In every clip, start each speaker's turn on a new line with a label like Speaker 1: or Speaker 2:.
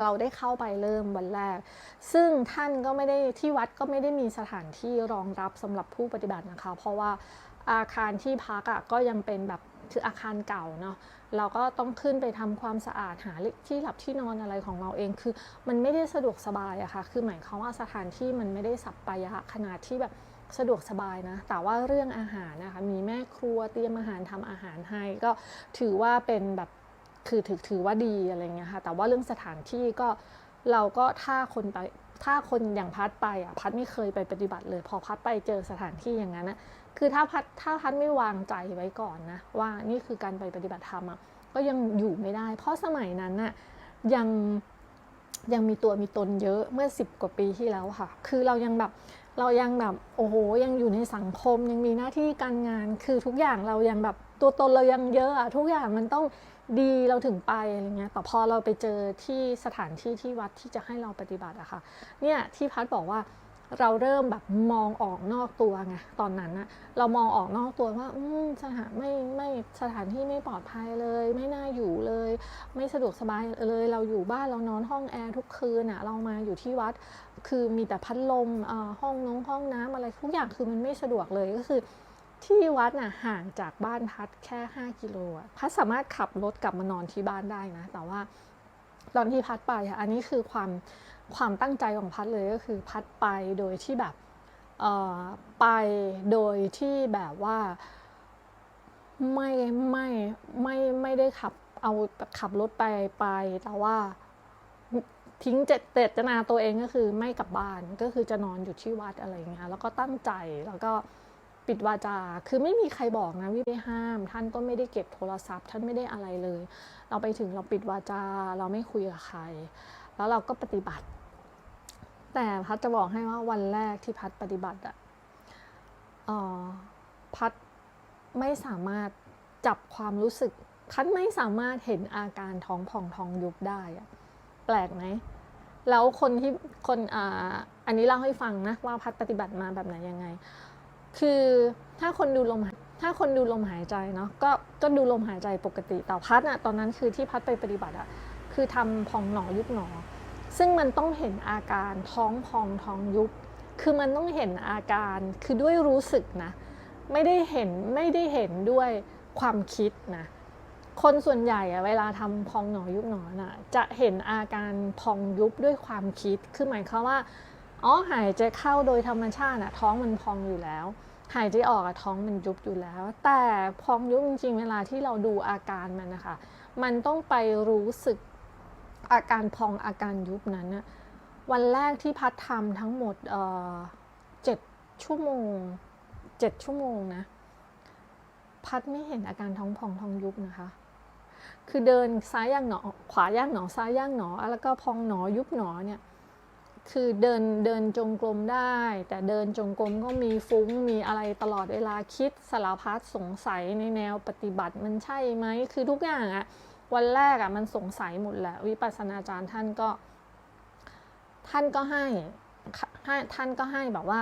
Speaker 1: เราได้เข้าไปเริ่มวันแรก ซึ่งท่านก็ไม่ได้ที่วัดก็ไม่ได้มีสถานที่รองรับสำหรับผู้ปฏิบัตินะคะ เพราะว่าอาคารที่พักอะก็ยังเป็นแบบคืออาคารเก่าเนาะเราก็ต้องขึ้นไปทำความสะอาดหาที่หลับที่นอนอะไรของเราเองคือ มันไม่ได้สะดวกสบายอะค่ะคือหมายความว่าสถานที่มันไม่ได้สับปายะขนาดที่แบบสะดวกสบายนะ แต่ว่าเรื่องอาหารนะคะ มีแม่ครัวเตรียมอาหารทำอาหารให้ ก็ถือว่าเป็นแบบ คือถือถือว่าดีอะไรเงี้ยค่ะ แต่ว่าเรื่องสถานที่ก็เราก็ถ้าคนไปถ้าคนอย่างพัดไปอะพัดไม่เคยไปปฏิบัติเลย พอพัดไปเจอสถานที่อย่างนั้นนะคือถ้าพัดถ้าพัดไม่วางใจไว้ก่อนนะว่านี่คือการไปปฏิบัติธรรมอะก็ยังอยู่ไม่ได้ เพราะสมัยนั้นน่ะยังยังมีตัวมีตนเยอะเมื่อ 10 กว่าปีที่แล้วค่ะ คือเรายังแบบ เรายังแบบโอ้โหยังอยู่ในสังคมยังมีหน้าที่การงาน คือทุกอย่างเรายังแบบตัวตนเรายังเยอะอะทุกอย่างมันต้องดีเราถึงไปอะไรเงี้ยแต่พอเราไปเจอที่สถานที่ที่วัดที่จะให้เราปฏิบัติอะค่ะเนี่ยที่พัดบอกว่า เราเริ่มแบบมองออกนอกตัวไงตอนนั้นอะเรามองออกนอกตัวว่าอืมสถานไม่ไม่สถานที่ไม่ปลอดภัยเลย ไม่น่าอยู่เลย ไม่สะดวกสบายเลยเราอยู่บ้านเรานอนห้องแอร์ทุกคืนอะเรามาอยู่ที่วัด คือมีแต่พัดลมห้องน้องห้องน้ำอะไรทุกอย่างคือมันไม่สะดวกเลยก็คือ ที่วัดน่ะห่างจากบ้านพัดแค่ 5 กิโลพัดสามารถขับรถกลับมานอนที่บ้านได้นะ แต่ว่า ตอนที่พัดไปอะอันนี้คือความความตั้งใจของพัดเลยก็คือพัดไปโดยที่แบบไปโดยที่แบบว่าไม่ไม่ไม่ไม่ได้ขับเอาขับรถไปไป แต่ว่าทิ้งเจตเจตนาตัวเองก็คือไม่กลับบ้านก็คือจะนอนอยู่ที่วัดอะไรเงี้ยแล้วก็ตั้งใจแล้วก็ ปิดวาจา คือไม่มีใครบอกนะวิไม่ห้าม ท่านก็ไม่ได้เก็บโทรศัพท์ ท่านไม่ได้อะไรเลย เราไปถึงเราปิดวาจา เราไม่คุยกับใคร แล้วเราก็ปฏิบัติ แต่พัดจะบอกให้ว่าวันแรกที่พัดปฏิบัติอะออพัดไม่สามารถจับความรู้สึก พัดไม่สามารถเห็นอาการท้องผ่องท้องยุบได้อะแปลกไหมแล้วคนที่คนอ่าอันนี้เล่าให้ฟังนะว่าพัดปฏิบัติมาแบบไหนยังไง คือถ้าคนดูลมถ้าคนดูลมหายใจเนาะก็ก็ดูลมหายใจปกติแต่พัดอะตอนนั้นคือที่พัดไปปฏิบัติอะคือทำพองหนอยุบหนอ ซึ่งมันต้องเห็นอาการท้องพองท้องยุบ คือมันต้องเห็นอาการคือด้วยรู้สึกนะไม่ได้เห็นไม่ได้เห็นด้วยความคิดนะคนส่วนใหญ่อะเวลาทำพองหนอยุบหนอน่ะจะเห็นอาการพองยุบด้วยความคิด คือหมายความว่า อ๋อหายใจเข้าโดยธรรมชาติอะท้องมันพองอยู่แล้ว หายใจออกอะท้องมันยุบอยู่แล้ว แต่พองยุบจริงๆเวลาที่เราดูอาการมันนะคะมันต้องไปรู้สึกอาการพองอาการยุบนั้นนะวันแรกที่พัดทำทั้งหมดเจ็ดชั่วโมงเจ็ดชั่วโมงนะ พัดไม่เห็นอาการท้องพองท้องยุบนะคะ คือเดินซ้ายย่างหนอขวาย่างหนอซ้ายย่างหนอ แล้วก็พองหนอยุบหนอเนี่ย คือเดินเดินจงกรมได้ แต่เดินจงกรมก็มีฟุ้งมีอะไรตลอดเวลาคิดสารพัดสงสัยในแนวปฏิบัติมันใช่ไหมคือทุกอย่างอะวันแรกอะมันสงสัยหมดแหละวิปัสสนาจารย์ท่านก็ ท่านก็ให้ให้ท่านก็ให้แบบว่า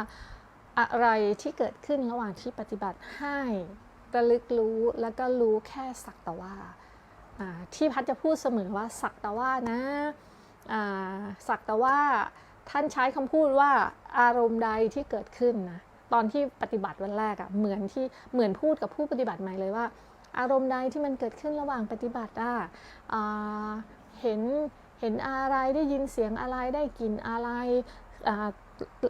Speaker 1: อะไรที่เกิดขึ้นระหว่างที่ปฏิบัติให้ระลึกรู้แล้วก็รู้แค่สักแต่ว่าที่พัดจะพูดเสมอว่าสักแต่ว่านะสักแต่ว่า ท่านใช้คำพูดว่าอารมณ์ใดที่เกิดขึ้นนะตอนที่ปฏิบัติวันแรกอะ่ะเหมือนที่เหมือนพูดกับผู้ปฏิบัติใหม่เลยว่า อารมณ์ใดที่มันเกิดขึ้นระหว่างปฏิบัติอะเห็นเห็นอะไรได้ยินเสียงอะไรได้กลิ่นอะไร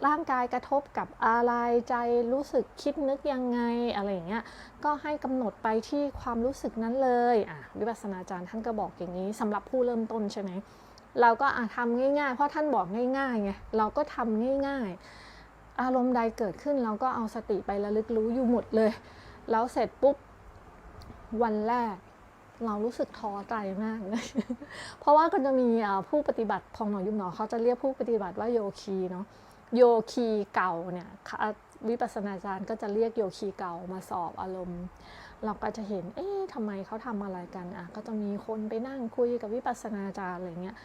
Speaker 1: ร่างกายกระทบกับอะไรใจรู้สึกคิดนึกยังไงอะไรอย่างเงี้ยก็ให้กำหนดไปที่ความรู้สึกนั้นเลยอะวิปัสสนาจารย์ท่านก็บอกอย่างนี้สำหรับผู้เริ่มต้นใช่ไหม เราก็ทำง่ายๆ เพราะท่านบอกง่ายๆไงเราก็ทำง่าย ๆ อารมณ์ใดเกิดขึ้นเราก็เอาสติไประลึกรู้อยู่หมดเลย แล้วเสร็จปุ๊บวันแรกเรารู้สึกท้อใจมากเลยเพราะว่าก็จะมีผู้ปฏิบัติพองหนอยุบหนอเขาจะเรียกผู้ปฏิบัติว่าโยคีเนาะโยคีเก่าเนี่ยวิปัสสนาจารย์ก็จะเรียกโยคีเก่ามาสอบอารมณ์ เราก็จะเห็น เอ๊ะทำไมเขาทำอะไรกันอะก็จะมีคนไปนั่งคุยกับวิปัสสนาจารย์อะไรเงี้ย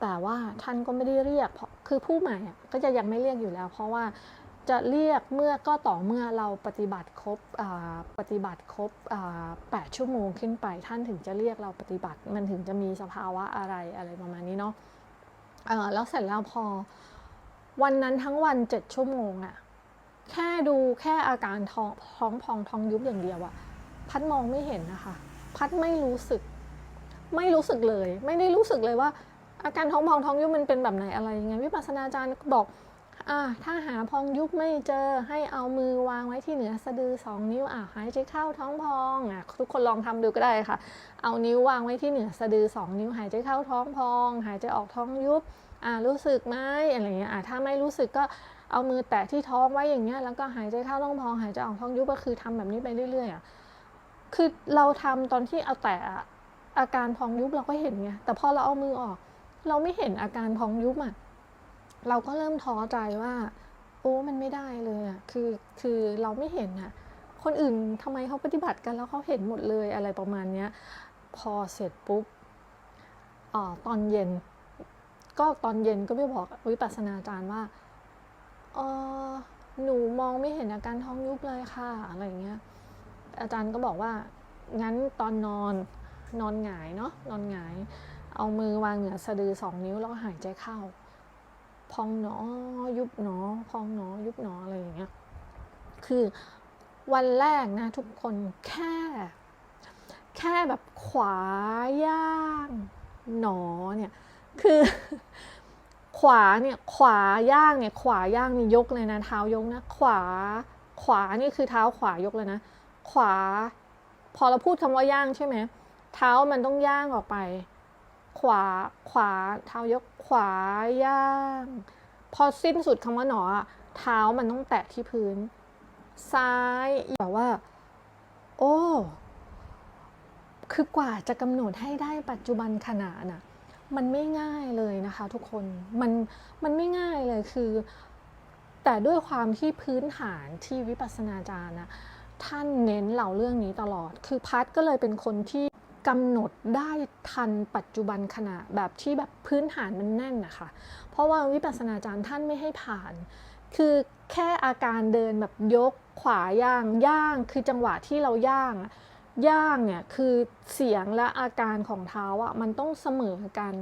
Speaker 1: แต่ว่าท่านก็ไม่ได้เรียกเพราะคือผู้ใหม่ก็จะยังไม่เรียกอยู่แล้ว เพราะว่าจะเรียกเมื่อก็ต่อเมื่อเราปฏิบัติครบปฏิบัติครบแปดชั่วโมงขึ้นไป ท่านถึงจะเรียกเราปฏิบัติ มันถึงจะมีสภาวะอะไรอะไรประมาณนี้เนาะแล้วเสร็จแล้วพอวันนั้นทั้งวันเจ็ดชั่วโมงอะแค่ดูแค่อาการท้องท้องพองท้องยุบอย่างเดียวอะพัดมองไม่เห็นนะคะ พัดไม่รู้สึก ไม่รู้สึกเลย ไม่ได้รู้สึกเลยว่า อาการท้องพองท้องยุบมันเป็นแบบไหนอะไรยังไงวิปัสสนาจารย์บอกอ่าถ้าหาพองยุบไม่เจอให้เอามือวางไว้ที่เหนือสะดือสองนิ้วอะหายใจเข้าท้องพองอะทุกคนลองทำดูก็ได้ค่ะ เอานิ้ววางไว้ที่เหนือสะดือสองนิ้ว หายใจเข้าท้องพอง หายใจออกท้องยุบอ่ารู้สึกไหมอะไรเงี้ยอ่าถ้าไม่รู้สึกก็เอามือแตะที่ท้องไว้อย่างเงี้ยแล้วก็หายใจเข้าท้องพอง หายใจออกท้องยุบก็คือทำแบบนี้ไปเรื่อยๆอะคือเราทำตอนที่เอาแตะอะอาการพองยุบเราก็เห็นไงแต่พอเราเอามือออก เราไม่เห็นอาการพองยุบอะเราก็เริ่มท้อใจว่า โอ้มันไม่ได้เลยอะคือคือเราไม่เห็นอะคนอื่นทำไมเขาปฏิบัติกันแล้วเขาเห็นหมดเลยอะไรประมาณเนี้ยพอเสร็จปุ๊บออตอนเย็น ก็ตอนเย็นก็ไปบอกวิปัสสนาจารย์ว่าเออหนูมองไม่เห็นอาการท้องยุบเลยค่ะอะไรเงี้ยอาจารย์ก็บอกว่างั้นตอนนอนนอนหงายเนาะนอนหงาย เอามือวางเหนือสะดือสองนิ้วแล้วหายใจเข้า พองหนอ ยุบหนอ พองหนอ ยุบหนออะไรอย่างเงี้ย คือวันแรกนะทุกคนแค่ แค่แบบขวาย่างหนอเนี่ย คือ ขวาเนี่ยขวาย่างเนี่ยขวาย่างนี่ยกเลยนะเท้ายกนะขวาขวานี่คือเท้าขวายกเลยนะ ขวา พอเราพูดคำว่าย่างใช่ไหมเท้ามันต้องย่างออกไป ขวาขวาเท้ายกขวาย่าง พอสิ้นสุดคำว่าหนอเท้ามันต้องแตะที่พื้น ซ้ายแบบว่า โอ้คือกว่าจะกำหนดให้ได้ปัจจุบันขณะน่ะมันไม่ง่ายเลยนะคะทุกคนมันมันไม่ง่ายเลยคือ แต่ด้วยความที่พื้นฐานที่วิปัสสนาจารย์นะท่านเน้นเราเรื่องนี้ตลอด คือพัดก็เลยเป็นคนที่ กำหนดได้ทันปัจจุบันขณะแบบที่แบบพื้นฐานมันแน่นนะคะเพราะว่าวิปัสสนาจารย์ท่านไม่ให้ผ่าน คือแค่อาการเดินแบบยกขวาย่างย่าง คือจังหวะที่เราย่างย่างเนี่ยคือเสียงและอาการของเท้าอะมันต้องเสมอกัน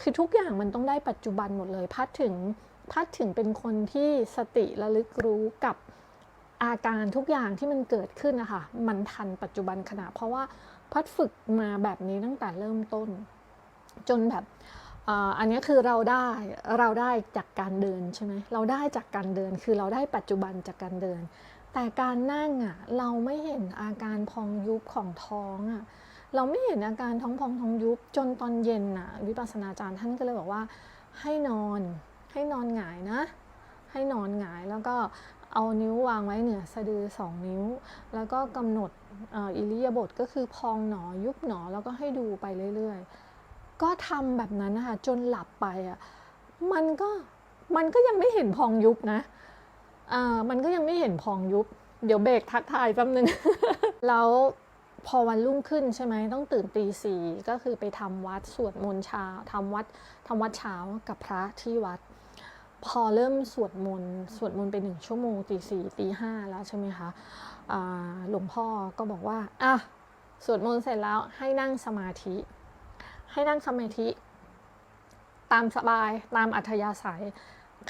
Speaker 1: คือทุกอย่างมันต้องได้ปัจจุบันหมดเลยพัดถึงพัดถึงเป็นคนที่สติระลึกรู้กับ อาการทุกอย่างที่มันเกิดขึ้นนะคะมันทันปัจจุบันขณะ เพราะว่าพัดฝึกมาแบบนี้ตั้งแต่เริ่มต้น จนแบบอันนี้คือเราได้เราได้จากการเดินใช่ไหมเราได้จากการเดินคือเราได้ปัจจุบันจากการเดิน แต่การนั่งอะเราไม่เห็นอาการพองยุบของท้องอะเราไม่เห็นอาการท้องพองท้องยุบจนตอนเย็นอะวิปัสสนาจารย์ท่านก็เลยบอกว่าให้นอนให้นอนหงายนะ ให้นอนหงายแล้วก็ เอานิ้ววางไว้เหนือสะดือสองนิ้ว แล้วก็กำหนดเอ่ออิริยาบถก็คือพองหนอยุบหนอแล้วก็ให้ดูไปเรื่อยๆ ก็ทำแบบนั้นนะคะจนหลับไปอะมันก็มันก็ยังไม่เห็นพองยุบนะอ่ามันก็ยังไม่เห็นพองยุบ เดี๋ยวเบรกทักทายแป๊บนึง แล้วพอวันรุ่งขึ้นใช่ไหมต้องตื่นตีสี่ก็คือไปทำวัดสวดมนต์เช้าทำวัดทำวัดเช้ากับพระที่วัด พอเริ่มสวดมนต์สวดมนต์ไปหนึ่งชั่วโมงตีสี่ตีห้าแล้วใช่ไหมคะหลวงพ่อก็บอกว่าอะสวดมนต์เสร็จแล้วให้นั่งสมาธิ ให้นั่งสมาธิ ตามสบายตามอัธยาศัย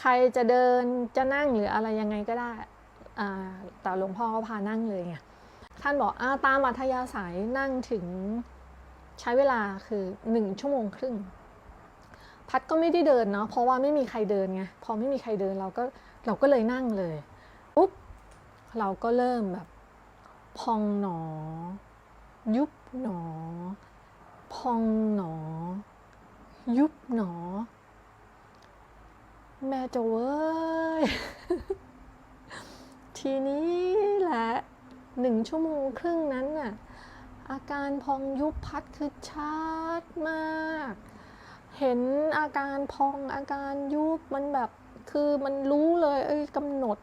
Speaker 1: ใครจะเดินจะนั่งหรืออะไรยังไงก็ได้แต่หลวงพ่อก็พานั่งเลยไงท่านบอกอ่าตามอัธยาศัยนั่งถึงใช้เวลาคือหนึ่งชั่วโมงครึ่ง พัดก็ไม่ได้เดินเนาะเพราะว่าไม่มีใครเดินไงพอไม่มีใครเดินเราก็เราก็เลยนั่งเลยปุ๊บเราก็เริ่มแบบ พองหนอ ยุบหนอ พองหนอ ยุบหนอ แม่จะเว้ย ทีนี้แหละหนึ่งชั่วโมงครึ่งนั้นน่ะอาการพองยุบพัดคือชัดมาก เห็นอาการพองอาการยุบมันแบบคือมันรู้เลยเอ้ยกำหนด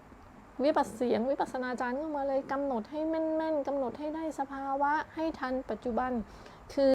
Speaker 1: วิปัสเสียงวิปัสนาจารย์ก็มาเลยกำหนดให้แม่นๆกำหนดให้ได้สภาวะให้ทันปัจจุบันคือ